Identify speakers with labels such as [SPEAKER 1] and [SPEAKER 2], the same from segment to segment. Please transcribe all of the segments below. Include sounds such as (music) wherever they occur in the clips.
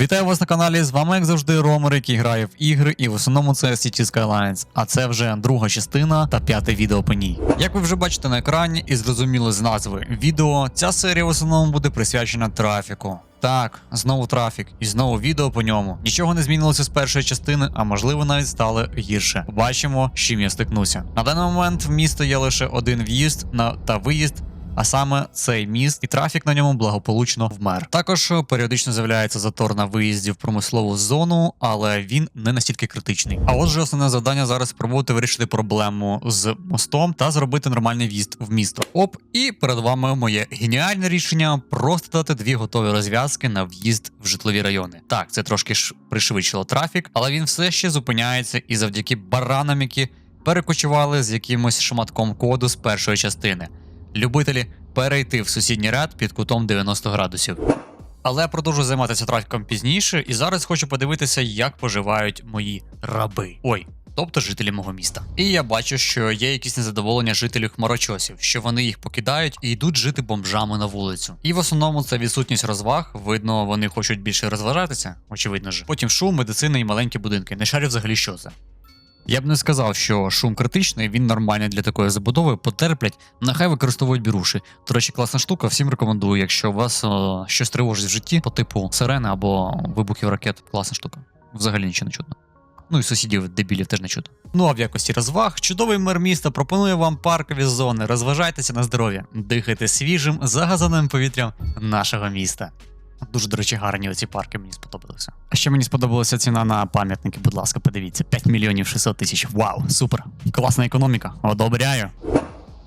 [SPEAKER 1] Вітаю вас на каналі. З вами, як завжди, Ромер, який грає в ігри, і в основному це City Skylines. А це вже друга частина та п'яте відео по ній. Як ви вже бачите на екрані і зрозуміли з назви відео, ця серія в основному буде присвячена трафіку. Так, знову трафік, і знову відео по ньому. Нічого не змінилося з першої частини, а можливо навіть стало гірше. Побачимо, з чим я стикнуся. На даний момент в місто є лише один в'їзд на та виїзд. А саме цей міст і трафік на ньому благополучно вмер. Також е, періодично з'являється затор на виїзді в промислову зону, але він не настільки критичний. А отже, основне завдання зараз спробувати вирішити проблему з мостом та зробити нормальний в'їзд в місто. Оп, і перед вами моє геніальне рішення просто дати дві готові розв'язки на в'їзд в житлові райони. Так, це трошки ж пришвидшило трафік, але він все ще зупиняється і завдяки баранам, які перекочували з якимось шматком коду з першої частини любителі перейти в сусідній ряд під кутом 90 градусів. Але я продовжу займатися трафіком пізніше, і зараз хочу подивитися, як поживають мої раби. Ой. Тобто жителі мого міста. І я бачу, що є якісь незадоволення жителів хмарочосів, що вони їх покидають і йдуть жити бомжами на вулицю. І в основному це відсутність розваг. Видно, вони хочуть більше розважатися, очевидно ж. Потім шум, медицина і маленькі будинки. Не шарю взагалі, що це. Я б не сказав, що шум критичний, він нормальний для такої забудови, потерплять, нехай використовують біруші. До речі, класна штука, всім рекомендую, якщо у вас о, щось тривожить в житті, по типу сирени або вибухів ракет, класна штука. Взагалі нічого не чутно. Ну і сусідів дебілів теж не чутно. Ну а в якості розваг, чудовий мер міста пропонує вам паркові зони. Розважайтеся на здоров'я, дихайте свіжим, загазаним повітрям нашого міста. Дуже, до речі, гарні оці парки мені сподобалися. А ще мені сподобалася ціна на пам'ятники, будь ласка, подивіться. 5 мільйонів 600 тисяч. Вау, супер! Класна економіка. Одобряю.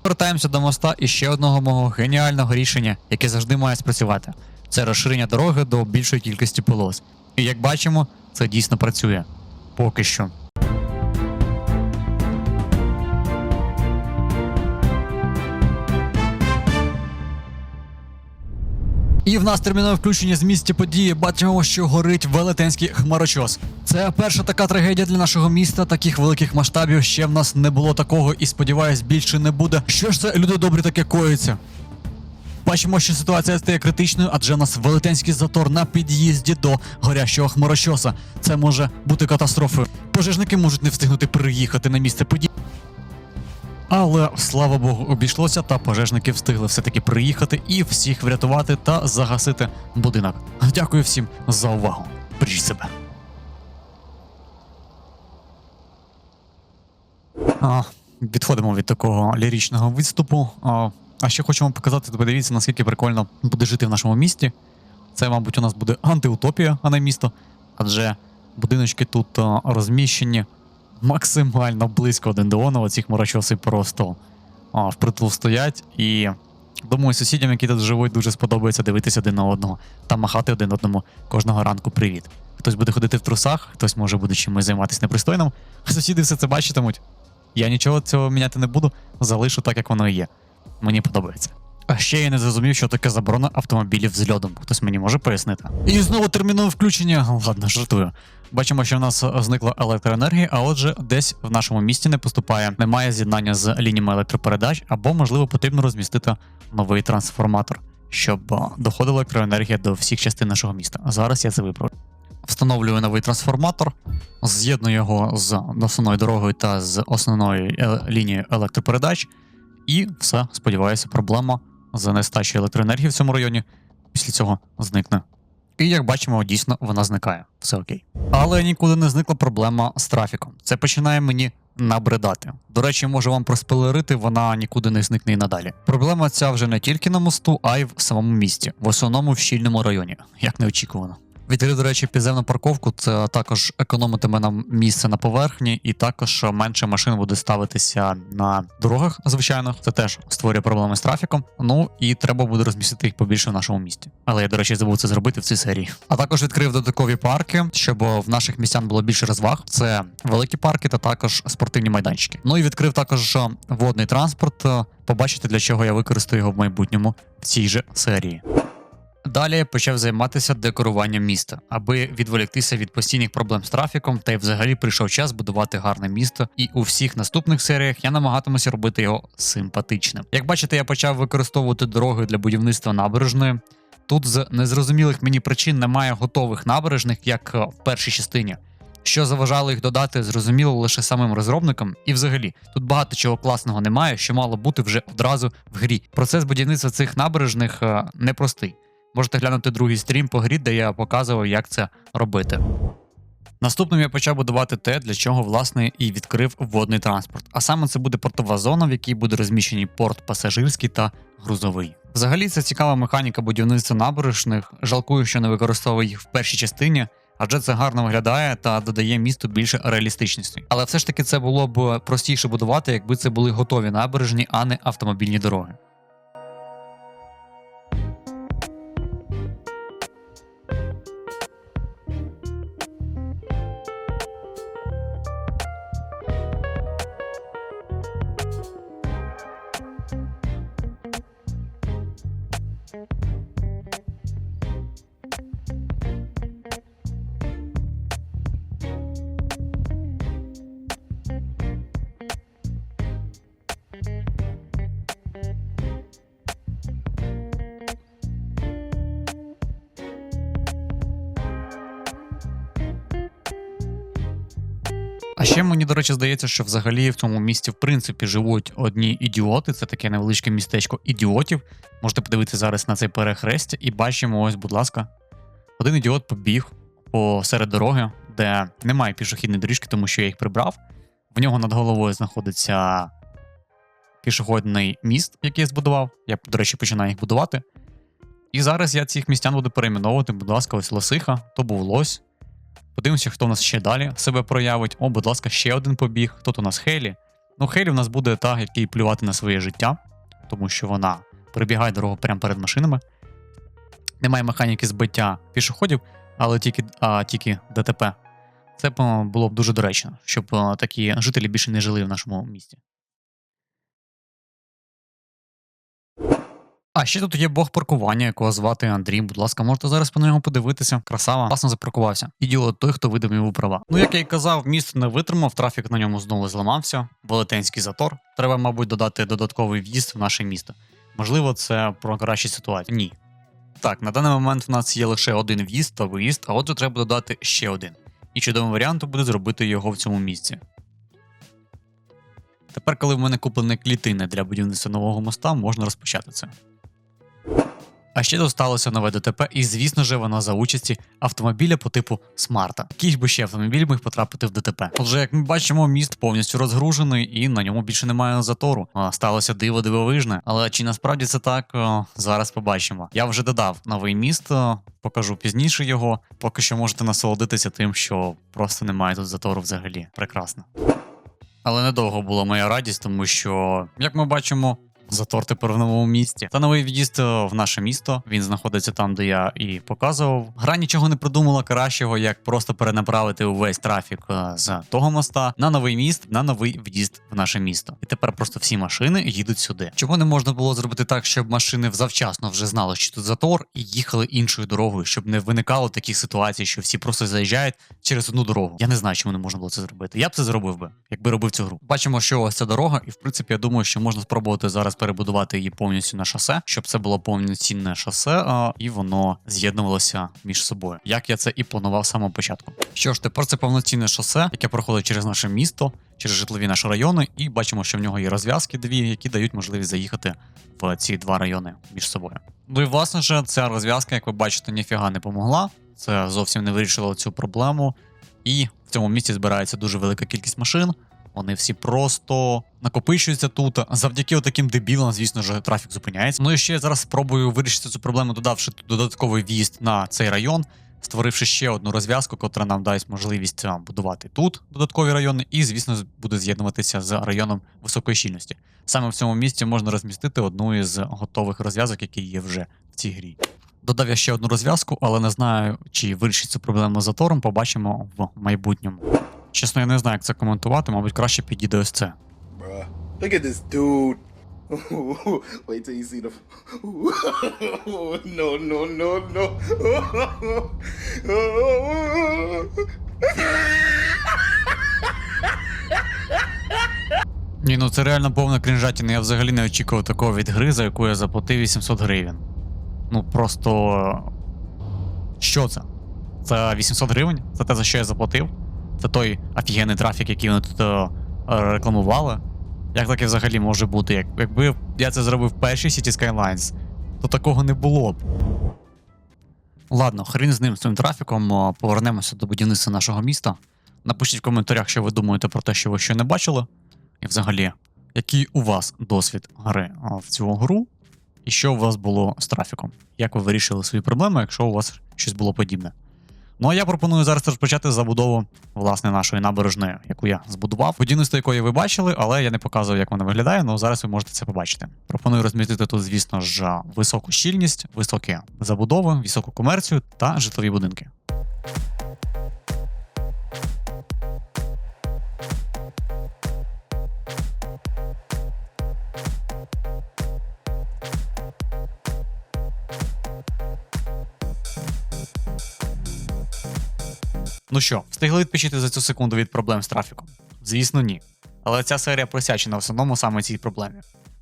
[SPEAKER 1] Повертаємося до моста і ще одного мого геніального рішення, яке завжди має спрацювати. Це розширення дороги до більшої кількості полос. І як бачимо, це дійсно працює. Поки що. І в нас термінове включення з місця події. Бачимо, що горить велетенський хмарочос. Це перша така трагедія для нашого міста. Таких великих масштабів ще в нас не було такого, і сподіваюсь, більше не буде. Що ж це люди добрі таке коїться? Бачимо, що ситуація стає критичною, адже у нас велетенський затор на під'їзді до горящого хмарочоса. Це може бути катастрофою. Пожежники можуть не встигнути приїхати на місце події. Але слава Богу, обійшлося, та пожежники встигли все-таки приїхати і всіх врятувати та загасити будинок. Дякую всім за увагу. Бережіть себе. А, відходимо від такого ліричного виступу. А, а ще хочу вам показати, подивіться, наскільки прикольно буде жити в нашому місті. Це, мабуть, у нас буде антиутопія, а не місто. Адже будиночки тут розміщені максимально близько один до одного. Ці хмарочоси просто а, впритул стоять. І думаю, сусідям, які тут живуть, дуже сподобається дивитися один на одного та махати один одному кожного ранку привіт. Хтось буде ходити в трусах, хтось може буде чимось займатися непристойним, (laughs) сусіди все це бачитимуть. Я нічого цього міняти не буду, залишу так, як воно і є. Мені подобається. А ще я не зрозумів, що таке заборона автомобілів з льодом. Хтось мені може пояснити. І знову термінове включення. Ладно, жартую. Бачимо, що в нас зникла електроенергія, а отже, десь в нашому місті не поступає, немає з'єднання з лініями електропередач, або, можливо, потрібно розмістити новий трансформатор, щоб доходила електроенергія до всіх частин нашого міста. Зараз я це виправлю. Встановлюю новий трансформатор, з'єдную його з основною дорогою та з основною е- лінією електропередач. І все, сподіваюся, проблема з нестачу електроенергії в цьому районі після цього зникне. І як бачимо, дійсно вона зникає. Все окей. Але нікуди не зникла проблема з трафіком. Це починає мені набридати. До речі, можу вам проспелерити, вона нікуди не зникне і надалі. Проблема ця вже не тільки на мосту, а й в самому місті, в основному в щільному районі, як неочікувано. Відкрив, до речі, підземну парковку, це також економитиме нам місце на поверхні, і також менше машин буде ставитися на дорогах, звичайно. Це теж створює проблеми з трафіком. Ну і треба буде розмістити їх побільше в нашому місті. Але я, до речі, забув це зробити в цій серії. А також відкрив додаткові парки, щоб в наших містян було більше розваг. Це великі парки та також спортивні майданчики. Ну і відкрив також водний транспорт. Побачите, для чого я використаю його в майбутньому в цій же серії. Далі я почав займатися декоруванням міста, аби відволіктися від постійних проблем з трафіком, та й взагалі прийшов час будувати гарне місто. І у всіх наступних серіях я намагатимуся робити його симпатичним. Як бачите, я почав використовувати дороги для будівництва набережної. тут з незрозумілих мені причин немає готових набережних, як е, в першій частині. Що заважало їх додати, зрозуміло лише самим розробникам. І взагалі, тут багато чого класного немає, що мало бути вже одразу в грі. Процес будівництва цих набережних е, непростий. Можете глянути другий стрім по грі, де я показував, як це робити. Наступним я почав будувати те, для чого власне і відкрив водний транспорт. А саме це буде портова зона, в якій буде розміщені порт пасажирський та грузовий. Взагалі це цікава механіка будівництва набережних. Жалкую, що не використовую їх в першій частині, адже це гарно виглядає та додає місту більше реалістичності. Але все ж таки це було б простіше будувати, якби це були готові набережні, а не автомобільні дороги. А ще мені, до речі, здається, що взагалі в цьому місті в принципі живуть одні ідіоти. Це таке невеличке містечко ідіотів. Можете подивитися зараз на цей перехрестя і бачимо, ось, будь ласка, один ідіот побіг посеред дороги, де немає пішохідної доріжки, тому що я їх прибрав. В нього над головою знаходиться пішохідний міст, який я збудував. Я, до речі, починаю їх будувати. І зараз я цих містян буду перейменовувати. Будь ласка, ось лосиха, то був лось. Подивимося, хто в нас ще далі себе проявить. О, будь ласка, ще один побіг. То у нас Хелі? Ну, Хелі в нас буде та, який плювати на своє життя, тому що вона перебігає дорогу прямо перед машинами. Немає механіки збиття пішоходів, але тільки, а, тільки ДТП. Це було б дуже доречно, щоб такі жителі більше не жили в нашому місті. А ще тут є бог паркування, якого звати Андрій. Будь ласка, можете зараз по нього подивитися. Красава, класно запаркувався. Ідіот той, хто видав йому права. Ну, як я й казав, міст не витримав, трафік на ньому знову зламався. Велетенський затор. Треба, мабуть, додати додатковий в'їзд в наше місто. Можливо, це про кращі ситуації. Ні. Так, на даний момент в нас є лише один в'їзд та виїзд, а отже, треба додати ще один. І чудовим варіантом буде зробити його в цьому місці. Тепер, коли в мене куплені клітини для будівництва нового моста, можна розпочати це. А ще тут сталося нове ДТП, і звісно ж воно за участі автомобіля по типу Смарта. Який би ще автомобіль міг потрапити в ДТП. Отже, як ми бачимо, міст повністю розгружений і на ньому більше немає затору. Сталося диво дивовижне. Але чи насправді це так, зараз побачимо. Я вже додав новий міст, покажу пізніше його. Поки що можете насолодитися тим, що просто немає тут затору взагалі. Прекрасно. Але недовго була моя радість, тому що, як ми бачимо, Затор тепер в новому місті. Та новий в'їзд е, в наше місто. Він знаходиться там, де я і показував. Гра нічого не придумала кращого, як просто перенаправити увесь трафік е, з того моста на новий міст, на новий в'їзд в наше місто. І тепер просто всі машини їдуть сюди. Чому не можна було зробити так, щоб машини завчасно вже знали, що тут затор, і їхали іншою дорогою, щоб не виникало таких ситуацій, що всі просто заїжджають через одну дорогу. Я не знаю, чому не можна було це зробити. Я б це зробив би, якби робив цю гру. Бачимо, що ось ця дорога, і в принципі я думаю, що можна спробувати зараз перебудувати її повністю на шосе, щоб це було повноцінне шосе, а, і воно з'єднувалося між собою. Як я це і планував з самого початку. Що ж, тепер це повноцінне шосе, яке проходить через наше місто, через житлові наші райони, і бачимо, що в нього є розв'язки дві, які дають можливість заїхати в ці два райони між собою. Ну і власне ж, ця розв'язка, як ви бачите, ніфіга не помогла. Це зовсім не вирішило цю проблему. І в цьому місці збирається дуже велика кількість машин. Вони всі просто накопичуються тут. Завдяки таким дебілам, звісно ж, трафік зупиняється. Ну і ще я зараз спробую вирішити цю проблему, додавши додатковий в'їзд на цей район, створивши ще одну розв'язку, котра нам дасть можливість будувати тут додаткові райони, і, звісно, буде з'єднуватися з районом високої щільності. Саме в цьому місці можна розмістити одну із готових розв'язок, які є вже в цій грі. Додав я ще одну розв'язку, але не знаю, чи вирішить цю проблему з затором. Побачимо в майбутньому. Чесно, я не знаю, як це коментувати, мабуть, краще підійде ось це.
[SPEAKER 2] Bruh. Look at this dude. (laughs) Wait till you see the. (laughs) no, no, no, no. (laughs)
[SPEAKER 1] Ні, ну це реально повна крінжатіна. Я взагалі не очікував такого від гри, за яку я заплатив 800 гривень. Ну просто. Що це? Це 800 гривень? Це те, за що я заплатив? Це той офігенний трафік, який вони тут е, рекламували. Як таке взагалі може бути? Як, якби я це зробив в першій City Skylines, то такого не було б. Ладно, хрін з ним з цим трафіком. Повернемося до будівництва нашого міста. Напишіть в коментарях, що ви думаєте про те, що ви ще не бачили. І взагалі, який у вас досвід гри в цю гру, і що у вас було з трафіком? Як ви вирішили свої проблеми, якщо у вас щось було подібне? Ну а я пропоную зараз розпочати забудову власне нашої набережної, яку я збудував, будівництво якої ви бачили, але я не показував, як вона виглядає. Ну зараз ви можете це побачити. Пропоную розмістити тут, звісно ж, високу щільність, високі забудови, високу комерцію та житлові будинки. Ну що, встигли відпочити за цю секунду від проблем з трафіком? Звісно, ні. Але ця серія присвячена в основному саме цій проблемі.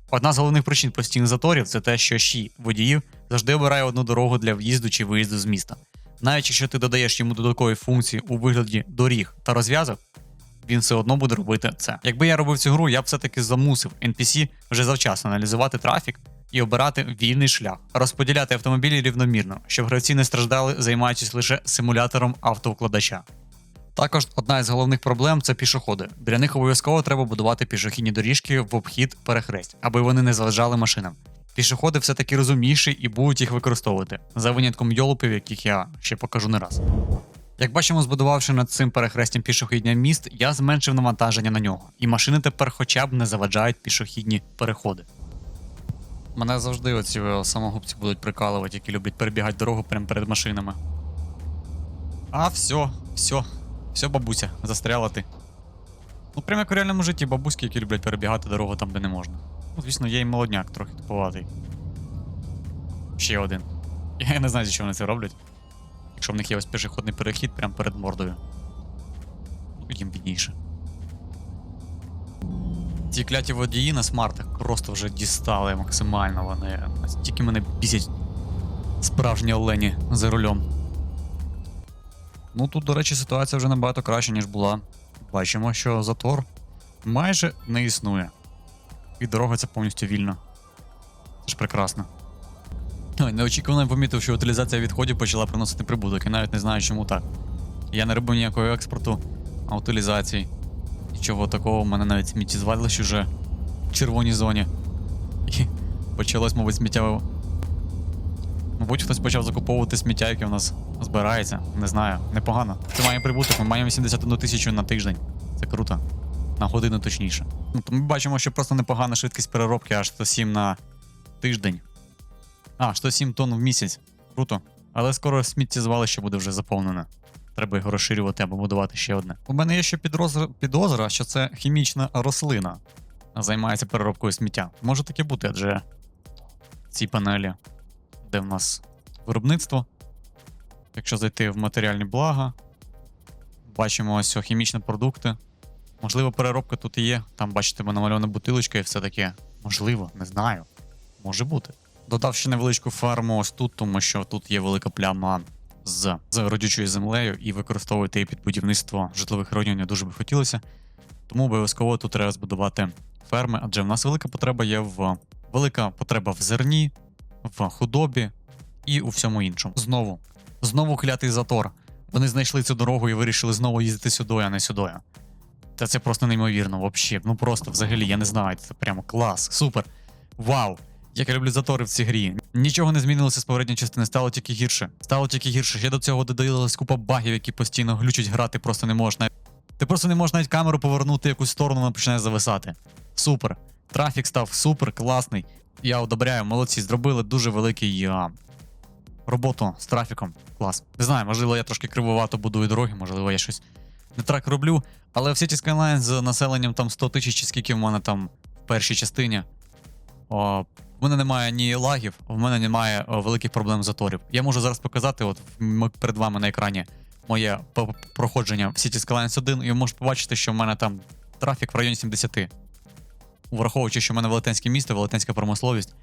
[SPEAKER 1] Одна з головних причин постійних заторів це те, що щі водіїв завжди обирає одну дорогу для в'їзду чи виїзду з міста. Навіть якщо ти додаєш йому додаткові функції у вигляді доріг та розв'язок, він все одно буде робити це. Якби я робив цю гру, я б все-таки замусив NPC вже завчасно аналізувати трафік і обирати вільний шлях, розподіляти автомобілі рівномірно, щоб гравці не страждали, займаючись лише симулятором автовкладача. Також одна із головних проблем це пішоходи. Для них обов'язково треба будувати пішохідні доріжки в обхід перехресть, аби вони не заважали машинам. Пішоходи все таки розумніші і будуть їх використовувати, за винятком йолупів, яких я ще покажу не раз. Як бачимо, збудувавши над цим перехрестям пішохідний міст, я зменшив навантаження на нього, і машини тепер хоча б не заважають пішохідні переходи. Мене завжди оці е, самогубці будуть прикалувати, які люблять перебігати дорогу прямо перед машинами. А, все, все, все, бабуся, застряла ти. Ну, прямо як у реальному житті бабуськи, які люблять перебігати дорогу там, де не можна. Ну, звісно, є і молодняк трохи туповатий. Ще один. (laughs) Я не знаю, за що вони це роблять. Якщо в них є ось пішохідний перехід прямо перед мордою. Ну, Їм бідніше. Ті кляті водії на смартах просто вже дістали максимально. Вони настільки мене бісять справжні олені за рулем. Ну тут, до речі, ситуація вже набагато краще, ніж була. Бачимо, що затор майже не існує. І дорога ця повністю вільна. Це ж прекрасно. Ой, неочікувано помітив, що утилізація відходів почала приносити прибуток, і навіть не знаю, чому так. Я не робив ніякого експорту, а утилізації. Нічого такого, в мене навіть сміттєзвалище вже в червоній зоні. І почалось, мабуть, сміття. Мабуть, хтось почав закуповувати сміття, яке в нас збирається. Не знаю, непогано. Це має прибуток, ми маємо 81 тисячу на тиждень. Це круто. На годину точніше. Ну, то ми бачимо, що просто непогана швидкість переробки аж 107 на тиждень. А, 107 тонн в місяць. Круто. Але скоро сміттєзвалище буде вже заповнене. Треба його розширювати або будувати ще одне. У мене є ще підозра, підозра, що це хімічна рослина. Займається переробкою сміття. Може таке бути, адже ці панелі, де в нас виробництво. Якщо зайти в матеріальні блага, бачимо ось хімічні продукти. Можливо, переробка тут і є. Там, бачите, намальована бутилочка і все таке. Можливо, не знаю. Може бути. Додав ще невеличку ферму ось тут, тому що тут є велика пляма з, з родючою землею, і використовувати її під будівництво житлових районів не дуже би хотілося. Тому обов'язково тут треба збудувати ферми, адже в нас велика потреба є в велика потреба в зерні, в худобі і у всьому іншому. Знову, знову клятий затор. Вони знайшли цю дорогу і вирішили знову їздити сюди, а не сюди. Та це просто неймовірно, взагалі. Ну просто взагалі, я не знаю, це прямо клас, супер. Вау! Як я люблю затори в цій грі. Нічого не змінилося з попередньої частини, стало тільки гірше. Стало тільки гірше. Ще до цього додалась купа багів, які постійно глючать грати, просто не можна. Ти просто не можеш навіть камеру повернути в якусь сторону, вона починає зависати. Супер. Трафік став супер, класний. Я одобряю, молодці, зробили дуже великий а, роботу з трафіком. Клас. Не знаю, можливо, я трошки кривовато будую дороги, можливо, я щось не так роблю. Але в City Skyline з населенням там 100 тисяч, чи скільки в мене там в першій частині. О, в мене немає ні лагів, в мене немає великих проблем з заторів. Я можу зараз показати, от перед вами на екрані моє проходження в City Skylines 1, і ви можете побачити, що в мене там трафік в районі 70. Враховуючи, що в мене велетенське місто, велетенська промисловість,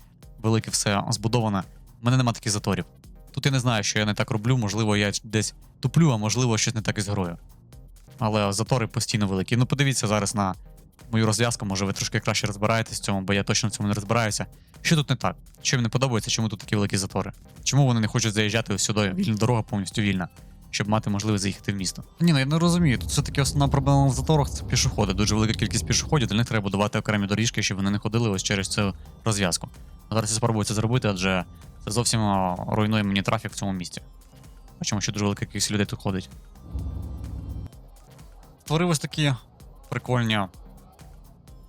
[SPEAKER 1] велике все збудоване. У мене нема таких заторів. Тут я не знаю, що я не так роблю, можливо, я десь туплю, а можливо, щось не так із грою. Але затори постійно великі. Ну, подивіться зараз на мою розв'язку, може ви трошки краще розбираєтесь в цьому, бо я точно в цьому не розбираюся. Що тут не так? Що їм не подобається, чому тут такі великі затори? Чому вони не хочуть заїжджати сюди? Вільна дорога повністю вільна, щоб мати можливість заїхати в місто. Ні, ну я не розумію. Тут все-таки основна проблема в заторах це пішоходи. Дуже велика кількість пішоходів, для них треба будувати окремі доріжки, щоб вони не ходили ось через цю розв'язку. Зараз я спробую це зробити, адже це зовсім руйнує мені трафік в цьому місті. Бачимо, що дуже велика кількість людей тут ходить. Створив ось такі прикольні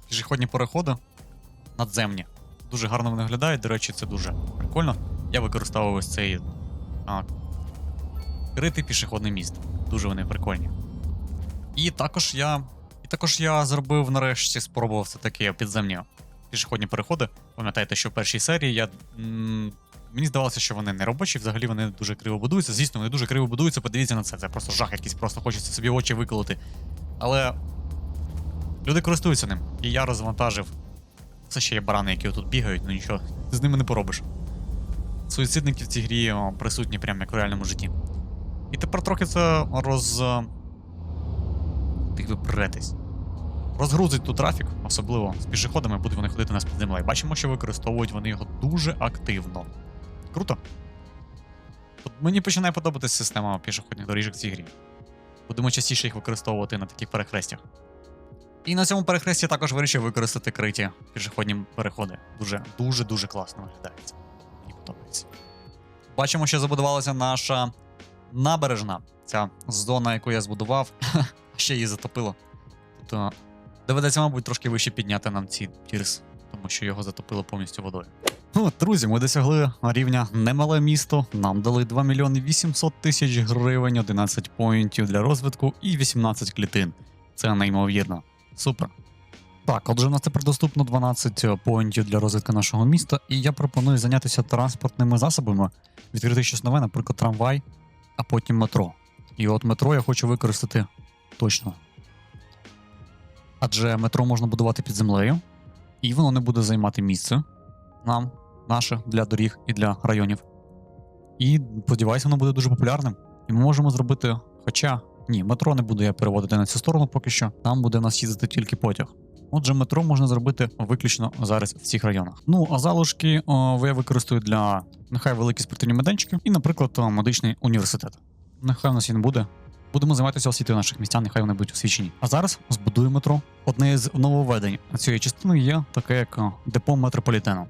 [SPEAKER 1] пішохідні переходи надземні. Дуже гарно вони виглядають, до речі, це дуже прикольно. Я використовував ось цей а, критий пішохідний міст. Дуже вони прикольні. І також я. І також я зробив нарешті, спробував це такі підземні пішохідні переходи. Пам'ятаєте, що в першій серії я. м, Мені здавалося, що вони не робочі, взагалі вони дуже криво будуються. Звісно, вони дуже криво будуються, подивіться на це. Це просто жах якийсь, просто хочеться собі очі виколоти. Але люди користуються ним. І я розвантажив. Це ще є барани, які тут бігають, ну нічого, з ними не поробиш. Суїцидники в цій грі присутні прямо як в реальному житті. І тепер трохи це роз. е, Тих ви. Розгрузить тут трафік, особливо з пішоходами, будуть вони ходити нас під землею. Бачимо, що використовують вони його дуже активно. Круто. От мені починає подобатися система пішохідних доріжок в цій грі. Будемо частіше їх використовувати на таких перехрестях. І на цьому перехресті також вирішив використати криті пішохідні переходи. Дуже, дуже, дуже класно виглядається. Мені подобається. Бачимо, що забудувалася наша набережна. Ця зона, яку я збудував, (laughs) ще її затопило. Тобто доведеться, мабуть, трошки вище підняти нам ці пірс, тому що його затопило повністю водою. Ну, друзі, ми досягли рівня немале місто. Нам дали 2 мільйони 800 тисяч гривень, 11 поінтів для розвитку і 18 клітин. Це неймовірно. Супер. Так, отже, у нас тепер доступно 12 поінтів для розвитку нашого міста, і я пропоную зайнятися транспортними засобами, відкрити щось нове, наприклад, трамвай, а потім метро. І от метро я хочу використати точно. Адже метро можна будувати під землею, і воно не буде займати місце нам, наше, для доріг і для районів. І сподіваюся, воно буде дуже популярним. І ми можемо зробити. Хоча ні, метро не буду я переводити на цю сторону поки що. Там буде нас їздити тільки потяг. Отже, метро можна зробити виключно зараз в цих районах. Ну а залишки о, я використаю для нехай великі спортивні майданчики і, наприклад, медичний університет. Нехай у нас він буде. Будемо займатися освітою наших містян, нехай вони будуть освічені. А зараз збудуємо метро. Одне з нововведень цієї частини є таке, як депо метрополітену.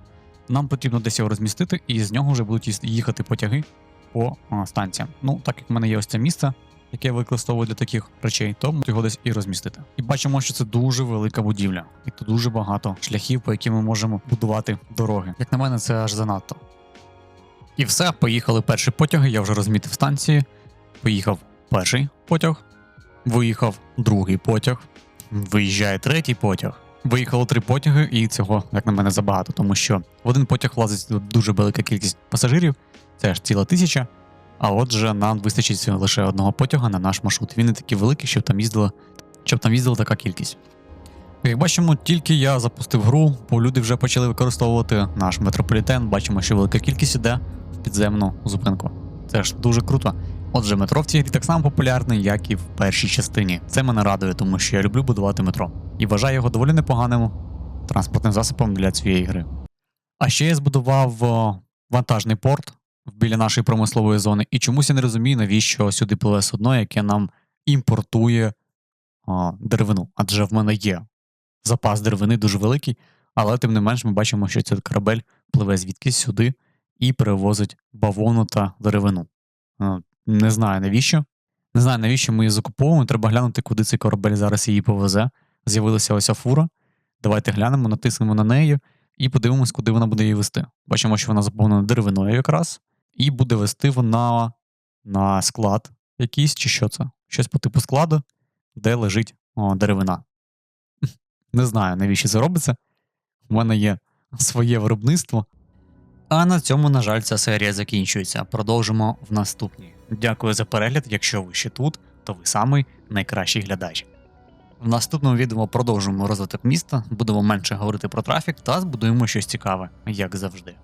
[SPEAKER 1] Нам потрібно десь його розмістити, і з нього вже будуть їхати потяги по станціям. Ну, так як в мене є ось це місце, яке я для таких речей, то його десь і розмістити. І бачимо, що це дуже велика будівля, і тут дуже багато шляхів, по яким ми можемо будувати дороги. Як на мене, це аж занадто. І все, поїхали перші потяги. Я вже розмітив станції. Поїхав перший потяг, виїхав другий потяг, виїжджає третій потяг. Виїхало три потяги, і цього, як на мене, забагато, тому що в один потяг влазить дуже велика кількість пасажирів, це аж ціла тисяча. А отже, нам вистачить лише одного потяга на наш маршрут. Він не такий великий, щоб там їздила, щоб там їздила така кількість. Як бачимо, тільки я запустив гру, бо люди вже почали використовувати наш метрополітен. Бачимо, що велика кількість іде в підземну зупинку. Це ж дуже круто. Отже, метро в цій грі так само популярне, як і в першій частині. Це мене радує, тому що я люблю будувати метро і вважаю його доволі непоганим транспортним засобом для цієї гри. А ще я збудував вантажний порт біля нашої промислової зони, і чомусь я не розумію, навіщо сюди пливе судно, яке нам імпортує о, деревину. Адже в мене є запас деревини дуже великий, але тим не менш ми бачимо, що цей корабель пливе звідкись сюди і перевозить бавовну та деревину. Е, Не знаю навіщо. Не знаю, навіщо ми її закуповуємо. Треба глянути, куди цей корабель зараз її повезе. З'явилася ось фура. Давайте глянемо, натиснемо на неї і подивимось, куди вона буде її вести. Бачимо, що вона заповнена деревиною якраз, і буде вести вона на склад якийсь, чи що це? Щось по типу складу, де лежить о, деревина. (laughs) Не знаю, навіщо це робиться. У мене є своє виробництво. А на цьому, на жаль, ця серія закінчується. Продовжимо в наступній. Дякую за перегляд. Якщо ви ще тут, то ви самий найкращий глядач. В наступному відео продовжимо розвиток міста, будемо менше говорити про трафік та збудуємо щось цікаве, як завжди.